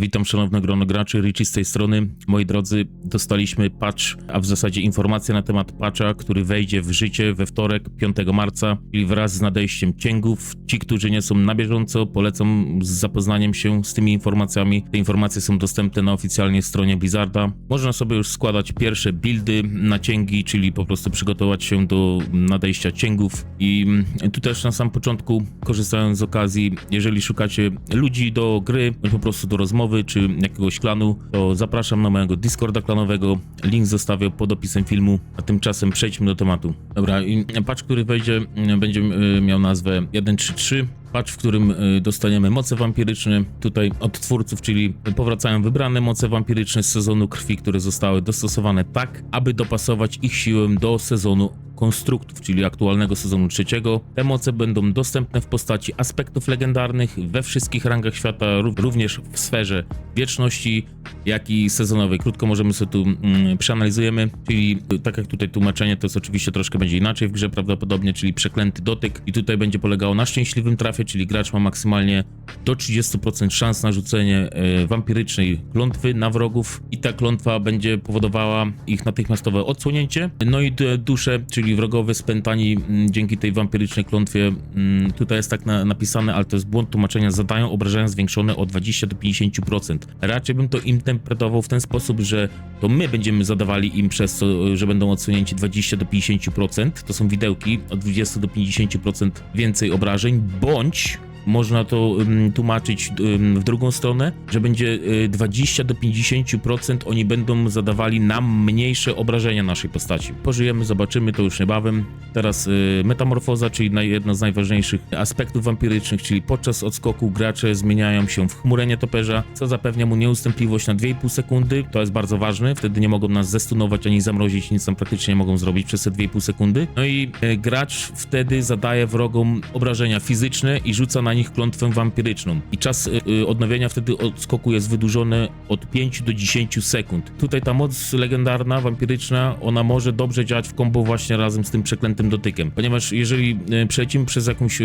Witam szanowne grono graczy, Richie z tej strony. Moi drodzy, dostaliśmy patch, a w zasadzie informację na temat patcha, który wejdzie w życie we wtorek, 5 marca, czyli wraz z nadejściem cięgów. Ci, którzy nie są na bieżąco, polecam z zapoznaniem się z tymi informacjami. Te informacje są dostępne na oficjalnej stronie Blizzarda. Można sobie już składać pierwsze buildy na cięgi, czyli po prostu przygotować się do nadejścia cięgów. I mm, tu też na sam początku, korzystając z okazji, jeżeli szukacie ludzi do gry, po prostu do rozmowy, czy jakiegoś klanu, to zapraszam na mojego Discorda klanowego. Link zostawię pod opisem filmu, a tymczasem przejdźmy do tematu. Dobra, i patch, który wejdzie, będzie y, miał nazwę 133. Patch, w którym y, dostaniemy moce wampiryczne tutaj od twórców, czyli powracają wybrane moce wampiryczne z sezonu krwi, które zostały dostosowane tak, aby dopasować ich siłę do sezonu konstruktów, czyli aktualnego sezonu trzeciego. Te moce będą dostępne w postaci aspektów legendarnych we wszystkich rangach świata, ró- również w sferze wieczności, jak i sezonowej. Krótko możemy sobie tu mm, przeanalizujemy, czyli y, tak jak tutaj tłumaczenie, to jest oczywiście troszkę będzie inaczej w grze prawdopodobnie, czyli przeklęty dotyk i tutaj będzie polegało na szczęśliwym trafie, czyli gracz ma maksymalnie do 30% szans na rzucenie e, wampirycznej klątwy na wrogów i ta klątwa będzie powodowała ich natychmiastowe odsłonięcie. No i dusze, czyli wrogowie spętani m, dzięki tej wampirycznej klątwie, m, tutaj jest tak na, napisane, ale to jest błąd tłumaczenia, zadają obrażenia zwiększone o 20 do 50%. Raczej bym to interpretował w ten sposób, że to my będziemy zadawali im przez to, że będą odsłonięci 20 do 50%, to są widełki od 20 do 50% więcej obrażeń, bądź można to tłumaczyć w drugą stronę, że będzie y, 20 do 50% oni będą zadawali nam mniejsze obrażenia naszej postaci. Pożyjemy, zobaczymy to już niebawem. Teraz y, metamorfoza, czyli jedno z najważniejszych aspektów wampirycznych, czyli podczas odskoku gracze zmieniają się w chmurę nietoperza, co zapewnia mu nieustępliwość na 2,5 sekundy. To jest bardzo ważne, wtedy nie mogą nas zestunować ani zamrozić, nic tam praktycznie nie mogą zrobić przez te 2,5 sekundy. No i y, gracz wtedy zadaje wrogom obrażenia fizyczne i rzuca na nich klątwę wampiryczną. I czas y, y, odnowienia wtedy odskoku jest wydłużony od 5 do 10 sekund. Tutaj ta moc legendarna, wampiryczna, ona może dobrze działać w kombo właśnie razem z tym przeklętym dotykiem. Ponieważ jeżeli y, przelecimy przez jakąś y,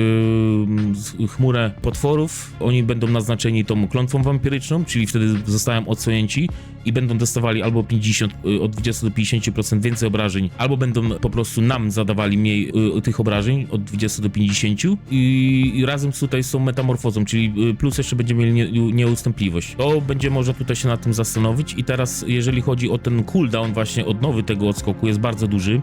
z- chmurę potworów, oni będą naznaczeni tą klątwą wampiryczną, czyli wtedy zostają odsłonięci i będą dostawali albo 50, y, od 20 do 50% więcej obrażeń, albo będą po prostu nam zadawali mniej y, tych obrażeń od 20 do 50 i, i razem z tutaj z tą metamorfozą, czyli y, plus jeszcze będziemy mieli nie, nieustępliwość. To będzie można tutaj się nad tym zastanowić i teraz jeżeli chodzi o ten cooldown właśnie odnowy tego odskoku jest bardzo duży.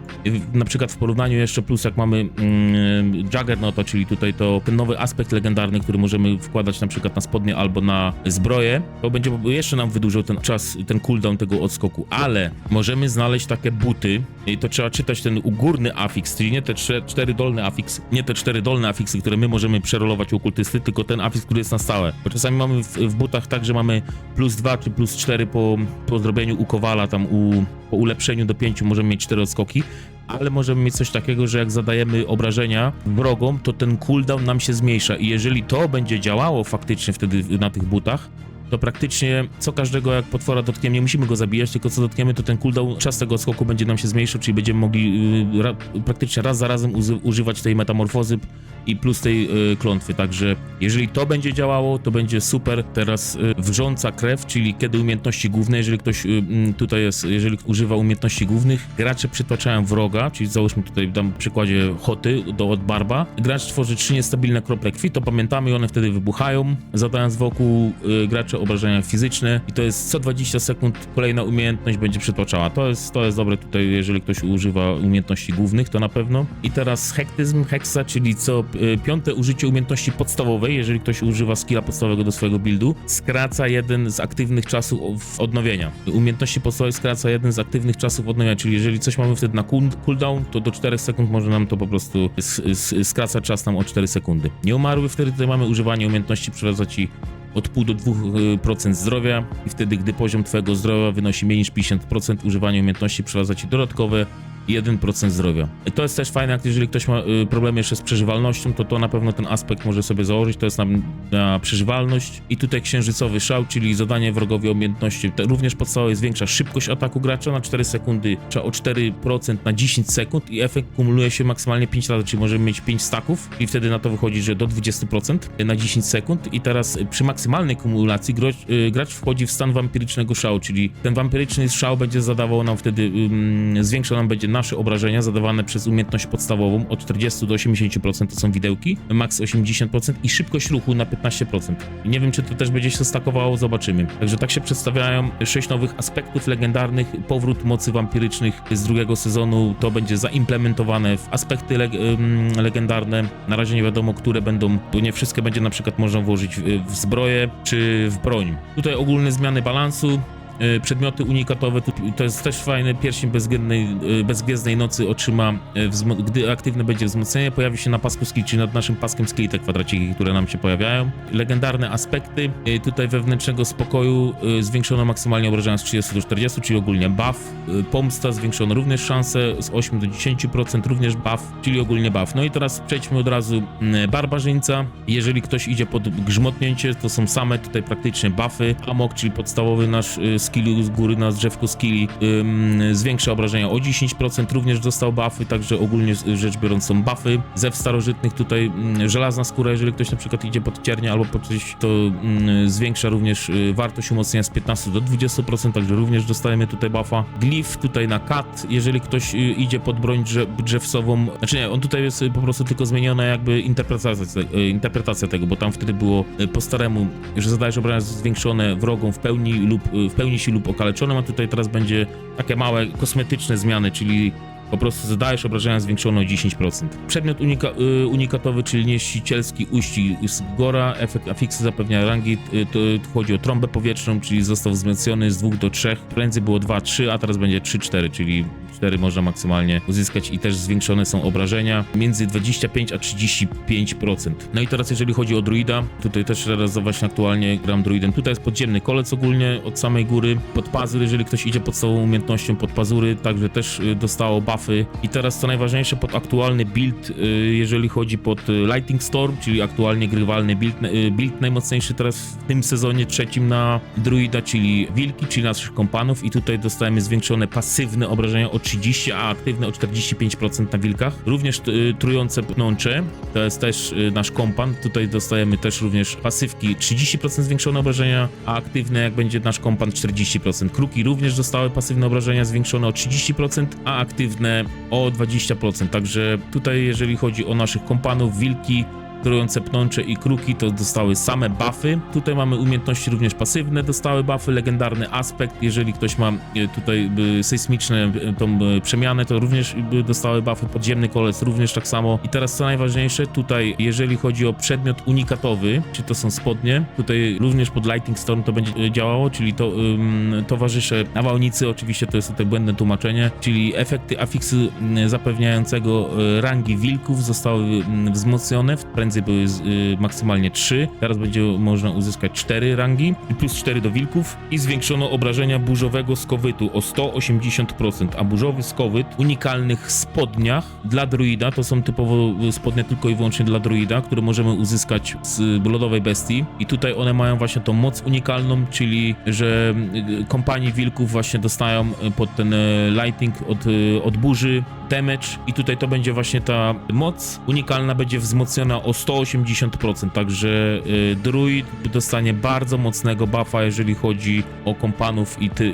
Na przykład w porównaniu jeszcze plus jak mamy mm, Juggernauta, czyli tutaj to ten nowy aspekt legendarny, który możemy wkładać na przykład na spodnie albo na zbroję, to będzie jeszcze nam wydłużył ten czas, ten cooldown tego odskoku, ale możemy znaleźć takie buty i to trzeba czytać ten górny afiks, czyli nie te cztery dolne afiks, nie te cztery dolne afiksy, które my możemy przerolować u okultysty, tylko ten afiks, który jest na stałe. Bo czasami mamy w, w butach tak, że mamy plus dwa czy plus cztery po, po zrobieniu u kowala, tam u, po ulepszeniu do pięciu możemy mieć cztery odskoki, ale możemy mieć coś takiego, że jak zadajemy obrażenia wrogom, to ten cooldown nam się zmniejsza i jeżeli to będzie działało faktycznie wtedy na tych butach, to praktycznie co każdego jak potwora dotkniemy, nie musimy go zabijać, tylko co dotkniemy, to ten cooldown, czas tego skoku będzie nam się zmniejszył, czyli będziemy mogli y, ra, praktycznie raz za razem używać tej metamorfozy i plus tej y, klątwy, także jeżeli to będzie działało, to będzie super. Teraz y, wrząca krew, czyli kiedy umiejętności główne, jeżeli ktoś y, tutaj jest, jeżeli używa umiejętności głównych, gracze przytłaczają wroga, czyli załóżmy tutaj dam przykładzie Hoty do od Barba. Gracz tworzy trzy niestabilne krople krwi, to pamiętamy i one wtedy wybuchają, zadając wokół y, obrażenia fizyczne i to jest co 20 sekund kolejna umiejętność będzie przytłaczała. To jest, to jest dobre tutaj, jeżeli ktoś używa umiejętności głównych, to na pewno. I teraz hektyzm, heksa, czyli co piąte użycie umiejętności podstawowej, jeżeli ktoś używa skilla podstawowego do swojego buildu, skraca jeden z aktywnych czasów odnowienia. Umiejętności podstawowej skraca jeden z aktywnych czasów odnowienia, czyli jeżeli coś mamy wtedy na cool- cooldown, to do 4 sekund może nam to po prostu skraca czas nam o 4 sekundy. Nieumarły wtedy tutaj mamy używanie umiejętności przywraca ci od pół do 2% zdrowia i wtedy, gdy poziom twojego zdrowia wynosi mniej niż 50%, używanie umiejętności przeradza ci dodatkowe 1% zdrowia. I to jest też fajne, jak jeżeli ktoś ma y, problemy jeszcze z przeżywalnością, to to na pewno ten aspekt może sobie założyć, to jest na, na przeżywalność. I tutaj księżycowy szał, czyli zadanie wrogowi umiejętności. To również podstawowe zwiększa szybkość ataku gracza na 4 sekundy, czy o 4% na 10 sekund i efekt kumuluje się maksymalnie 5 razy, czyli możemy mieć 5 staków i wtedy na to wychodzi, że do 20% na 10 sekund i teraz przy maksymalnej kumulacji gracz, y, gracz wchodzi w stan wampirycznego szału, czyli ten wampiryczny szał będzie zadawał nam wtedy, ym, zwiększa nam będzie nasze obrażenia zadawane przez umiejętność podstawową od 40 do 80% to są widełki, max 80% i szybkość ruchu na 15%. I nie wiem, czy to też będzie się stakowało, zobaczymy. Także tak się przedstawiają sześć nowych aspektów legendarnych, powrót mocy wampirycznych z drugiego sezonu, to będzie zaimplementowane w aspekty leg legendarne. Na razie nie wiadomo, które będą, bo nie wszystkie będzie na przykład można włożyć w, w zbroję czy w broń. Tutaj ogólne zmiany balansu, przedmioty unikatowe, to jest też fajne, pierścień bezgwiezdnej, y, bezgwiezdnej nocy otrzyma, y, gdy aktywne będzie wzmocnienie, pojawi się na pasku skill, czyli nad naszym paskiem skill te kwadraciki, które nam się pojawiają. Legendarne aspekty, y, tutaj wewnętrznego spokoju y, zwiększono maksymalnie obrażenia z 30 do 40, czyli ogólnie buff, Y, pomsta zwiększono również szanse z 8 do 10%, również buff, czyli ogólnie buff. No i teraz przejdźmy od razu mm, barbarzyńca. Jeżeli ktoś idzie pod grzmotnięcie, to są same tutaj praktycznie buffy. Amok, czyli podstawowy nasz y, skill z góry na drzewku skilli, ym, zwiększa obrażenia o 10%, również dostał buffy, także ogólnie rzecz biorąc są buffy. Zew starożytnych tutaj mm, żelazna skóra, jeżeli ktoś na przykład idzie pod ciernie albo pod coś, to mm, zwiększa również y, wartość umocnienia z 15 do 20%, także również dostajemy tutaj buffa. Glif tutaj na kat, jeżeli ktoś y, idzie pod broń drze drzewsową, znaczy nie, on tutaj jest y, po prostu tylko zmieniona jakby interpretacja, te- y, interpretacja tego, bo tam wtedy było y, po staremu, że zadajesz obrażenia zwiększone wrogom w pełni lub y, w pełni sił lub okaleczonym, a tutaj teraz będzie takie małe kosmetyczne zmiany, czyli po prostu zadajesz obrażenia zwiększone o 10%. Przedmiot unika, y, unikatowy, czyli nieścicielski uści z Gora, efekt afiksy zapewnia rangi, y, to, chodzi o trąbę powietrzną, czyli został wzmocniony z 2 do 3, prędzej było 2-3, a teraz będzie 3-4, czyli 4 można maksymalnie uzyskać i też zwiększone są obrażenia między 25 a 35%. No i teraz jeżeli chodzi o druida, tutaj też teraz aktualnie gram druidem, tutaj jest podziemny kolec ogólnie od samej góry, pod pazur, jeżeli ktoś idzie podstawową umiejętnością pod pazury, także też y, dostało i teraz co najważniejsze pod aktualny build, y, jeżeli chodzi pod y, Lighting Storm, czyli aktualnie grywalny build, y, build najmocniejszy teraz w tym sezonie trzecim na druida, czyli wilki, czyli naszych kompanów i tutaj dostajemy zwiększone pasywne obrażenia o 30, a aktywne o 45% na wilkach. Również trujące pnącze, to jest też nasz kompan, tutaj dostajemy też również pasywki 30% zwiększone obrażenia, a aktywne jak będzie nasz kompan 40%. Kruki również dostały pasywne obrażenia zwiększone o 30%, a aktywne o 20%. Także tutaj jeżeli chodzi o naszych kompanów, wilki, trujące pnącze i kruki to dostały same buffy. Tutaj mamy umiejętności również pasywne, dostały buffy, legendarny aspekt. Jeżeli ktoś ma e, tutaj sejsmiczne e, tą e, przemianę, to również dostały buffy. Podziemny kolec również tak samo. I teraz co najważniejsze, tutaj jeżeli chodzi o przedmiot unikatowy, czy to są spodnie, tutaj również pod Lighting Storm to będzie działało, czyli to ym, towarzysze nawałnicy, oczywiście to jest tutaj błędne tłumaczenie, czyli efekty afiksu zapewniającego rangi wilków zostały wzmocnione, były y, maksymalnie 3, teraz będzie można uzyskać 4 rangi plus 4 do wilków i zwiększono obrażenia burzowego skowytu o 180%, a burzowy skowyt w unikalnych spodniach dla druida, to są typowo y, spodnie tylko i wyłącznie dla druida, które możemy uzyskać z lodowej bestii. I tutaj one mają właśnie tą moc unikalną, czyli że y, kompanii wilków właśnie dostają pod ten lighting od, od burzy damage. I tutaj to będzie właśnie ta moc unikalna będzie wzmocniona o 180%, także y, druid dostanie bardzo mocnego buffa, jeżeli chodzi o kompanów i ty,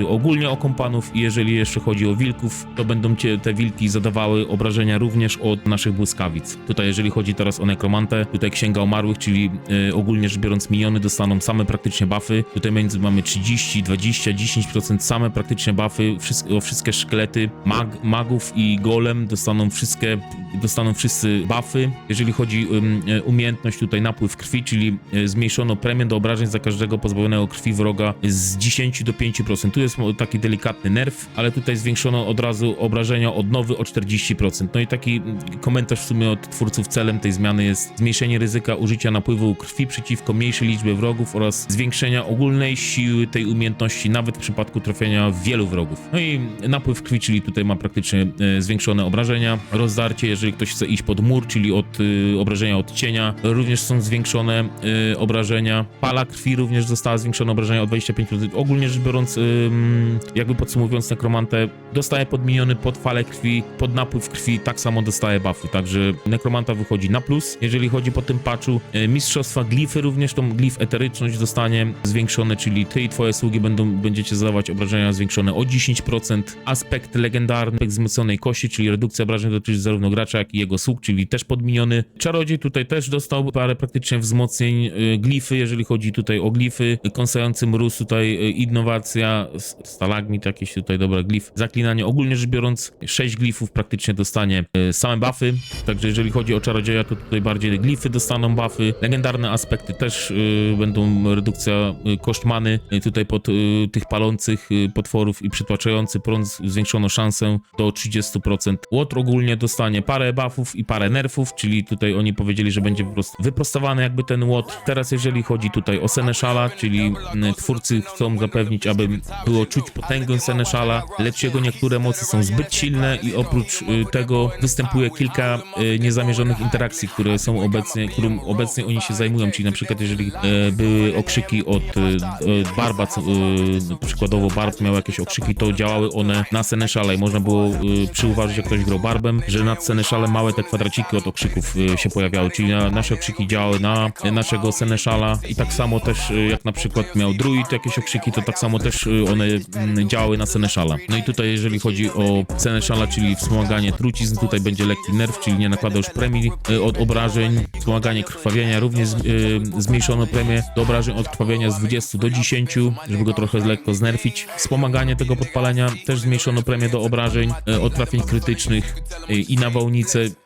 y, ogólnie o kompanów i jeżeli jeszcze chodzi o wilków, to będą cię te wilki zadawały obrażenia również od naszych błyskawic. Tutaj jeżeli chodzi teraz o nekromantę, tutaj księga umarłych, czyli y, ogólnie rzecz biorąc miniony dostaną same praktycznie buffy. Tutaj między mamy 30, 20, 10% same praktycznie buffy, wszystko, wszystkie szkielety mag, magów i golem dostaną wszystkie, dostaną wszyscy buffy. Jeżeli chodzi ym, e, umiejętność tutaj napływ krwi, czyli e, zmniejszono premię do obrażeń za każdego pozbawionego krwi wroga z 10 do 5%. Tu jest taki delikatny nerw, ale tutaj zwiększono od razu obrażenia odnowy o 40%. No i taki mm, komentarz w sumie od twórców celem tej zmiany jest zmniejszenie ryzyka użycia napływu krwi przeciwko mniejszej liczbie wrogów oraz zwiększenia ogólnej siły tej umiejętności nawet w przypadku trafienia wielu wrogów. No i napływ krwi, czyli tutaj ma praktycznie e, zwiększone obrażenia. Rozdarcie, jeżeli ktoś chce iść pod mur, czyli od e, obrażenia od cienia, również są zwiększone e, obrażenia. Pala krwi również została zwiększone obrażenia o 25%. Ogólnie rzecz biorąc, ym, jakby podsumowując nekromantę, dostaje podmieniony pod falę krwi, pod napływ krwi, tak samo dostaje buffy. Także nekromanta wychodzi na plus. Jeżeli chodzi po tym patchu, e, mistrzostwa glify również, tą glif eteryczność zostanie zwiększone, czyli ty i twoje sługi będą, będziecie zadawać obrażenia zwiększone o 10%. Aspekt legendarny aspekt wzmocnionej kości, czyli redukcja obrażeń dotyczy zarówno gracza, jak i jego sług, czyli też podminiony. Czarodziej tutaj też dostał parę praktycznie wzmocnień. y, Glify, jeżeli chodzi tutaj o glify, kąsający mróz, tutaj y, innowacja, stalagmit jakiś tutaj, dobra, glif, zaklinanie. Ogólnie rzecz biorąc, 6 glifów praktycznie dostanie y, same buffy, także jeżeli chodzi o czarodzieja, to tutaj bardziej glify dostaną buffy. Legendarne aspekty też będą redukcja y, koszt many, y, tutaj pod tych palących potworów i przytłaczający prąd zwiększono szansę do 30%. Łotr ogólnie dostanie parę buffów i parę nerfów, czyli tutaj oni powiedzieli, że będzie po prostu wyprostowany jakby ten łotr. Teraz jeżeli chodzi tutaj o Seneszala, czyli mm, twórcy chcą zapewnić, aby było czuć potęgę Seneszala, lecz jego niektóre moce są zbyt silne i oprócz y, tego występuje kilka y, niezamierzonych interakcji, które są obecnie, którym obecnie oni się zajmują, czyli na przykład jeżeli e, były okrzyki od e, Barba, e, przykładowo Barb miał jakieś okrzyki, to działały one na Seneszale i można było przyuważyć, jak ktoś grał Barbem, że nad Seneszale małe te kwadraciki od okrzyków e, się pojawiały, czyli na, nasze okrzyki działały na naszego Seneszala i tak samo też e, jak na przykład miał Druid jakieś okrzyki, to tak samo też e, one mm, działały na Seneszala. No i tutaj jeżeli chodzi o Seneszala, czyli wspomaganie trucizn, tutaj będzie lekki nerw, czyli nie nakłada już premii od obrażeń, wspomaganie krwawienia, również zmniejszono premię do obrażeń od krwawienia z 20 do 10, żeby go trochę lekko znerfić. Wspomaganie tego podpalenia, też zmniejszono premię do obrażeń od trafień krytycznych i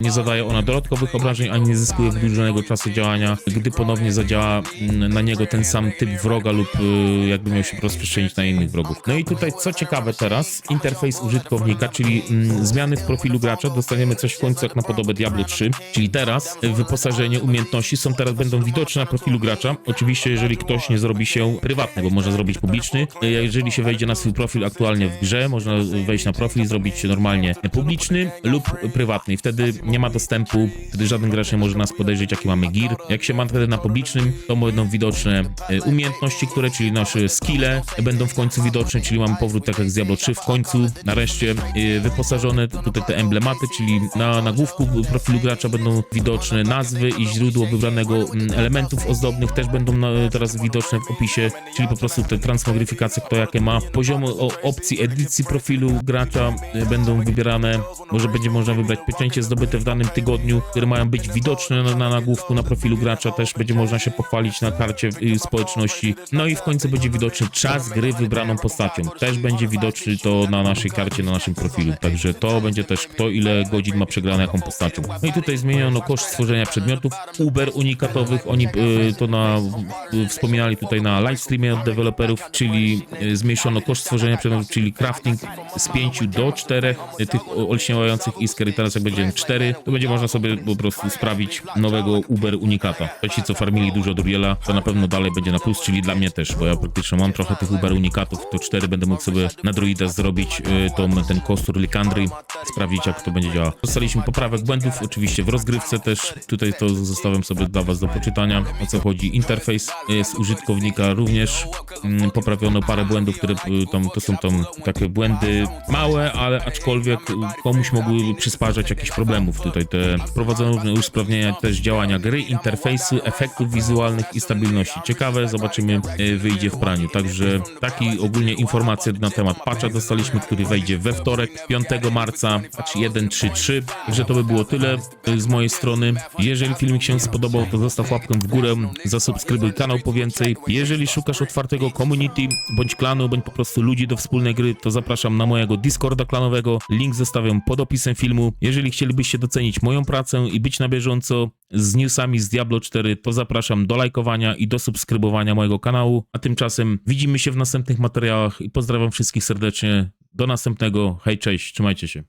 Nie zadaje ona dodatkowych obrażeń, ani nie zyskuje wydłużonego czasu działania, gdy ponownie zadziała mm, na niego ten sam typ wroga lub e, jakby miał się rozprzestrzenić na innych wrogów. No i tutaj co ciekawe teraz, interfejs użytkownika, czyli mm, zmiany w profilu gracza, dostaniemy coś w końcu jak na podobę Diablo 3, czyli teraz wyposażenie umiejętności są teraz będą widoczne na profilu gracza. Oczywiście jeżeli ktoś nie zrobi się prywatny, bo można zrobić publiczny. Jeżeli się wejdzie na swój profil aktualnie w grze, można wejść na profil i zrobić się normalnie publiczny lub prywatny. Wtedy nie ma dostępu, wtedy żaden gracz nie może nas podejrzeć, jaki mamy gear. Jak się ma wtedy na publicznym, to będą widoczne e, umiejętności, które, czyli nasze skille będą w końcu widoczne, czyli mamy powrót tak jak z Diablo 3 w końcu, nareszcie e, wyposażone tutaj te emblematy, czyli na nagłówku profilu gracza będą widoczne nazwy i źródło wybranego mm, elementów ozdobnych też będą na, teraz widoczne w opisie, czyli po prostu te transmogryfikacje, kto jakie ma. Poziomy opcji edycji profilu gracza będą wybierane, może będzie można wybrać pieczęcie zdobyte w danym tygodniu, które mają być widoczne na, na nagłówku na profilu gracza, też będzie można się pochwalić na karcie y, społeczności. No i w końcu będzie widoczny czas gry wybraną postacią. Też będzie widoczny to na naszej karcie, na naszym profilu. Także to będzie też kto ile godzin ma przegrane jaką postacią. No i tutaj zmieniono koszt stworzenia przedmiotów Uber unikatowych. Oni y, to na y, wspominali tutaj na livestreamie od deweloperów, czyli y, zmniejszono koszt stworzenia przedmiotów, czyli crafting z 5 do 4 y, tych olśniewających iskier. I teraz jak będzie 4, to będzie można sobie po prostu sprawić nowego Uber unikata. Ci co farmili dużo Duriela, to na pewno dalej będzie na plus, czyli dla mnie też, bo ja praktycznie mam trochę tych Uber unikatów, to 4 będę mógł sobie na druida zrobić y, tą, ten kostur Likandry, sprawdzić jak to będzie działało. Dostaliśmy poprawek błędów, oczywiście w rozgrywce też, tutaj to zostawiam sobie dla was do poczytania, o co chodzi. Interfejs y, z użytkownika również mm, poprawiono parę błędów, które y, tam, to są tam takie błędy małe, ale aczkolwiek y, komuś mogły przysparzać jakichś problemów. Tutaj te wprowadzono różne usprawnienia też działania gry, interfejsu, efektów wizualnych i stabilności. Ciekawe, zobaczymy, y, wyjdzie w praniu. Także taki ogólnie informacje na temat patcha dostaliśmy, który wejdzie we wtorek, 5 marca, patch 1.3.3. Także to by było tyle y, z mojej strony. Jeżeli filmik się spodobał, to zostaw łapkę w górę, zasubskrybuj kanał po więcej. Jeżeli szukasz otwartego community, bądź klanu, bądź po prostu ludzi do wspólnej gry, to zapraszam na mojego Discorda klanowego. Link zostawiam pod opisem filmu. Jeżeli chcielibyście docenić moją pracę i być na bieżąco, z newsami z Diablo 4, to zapraszam do lajkowania i do subskrybowania mojego kanału. A tymczasem widzimy się w następnych materiałach i pozdrawiam wszystkich serdecznie. Do następnego. Hej, cześć, trzymajcie się.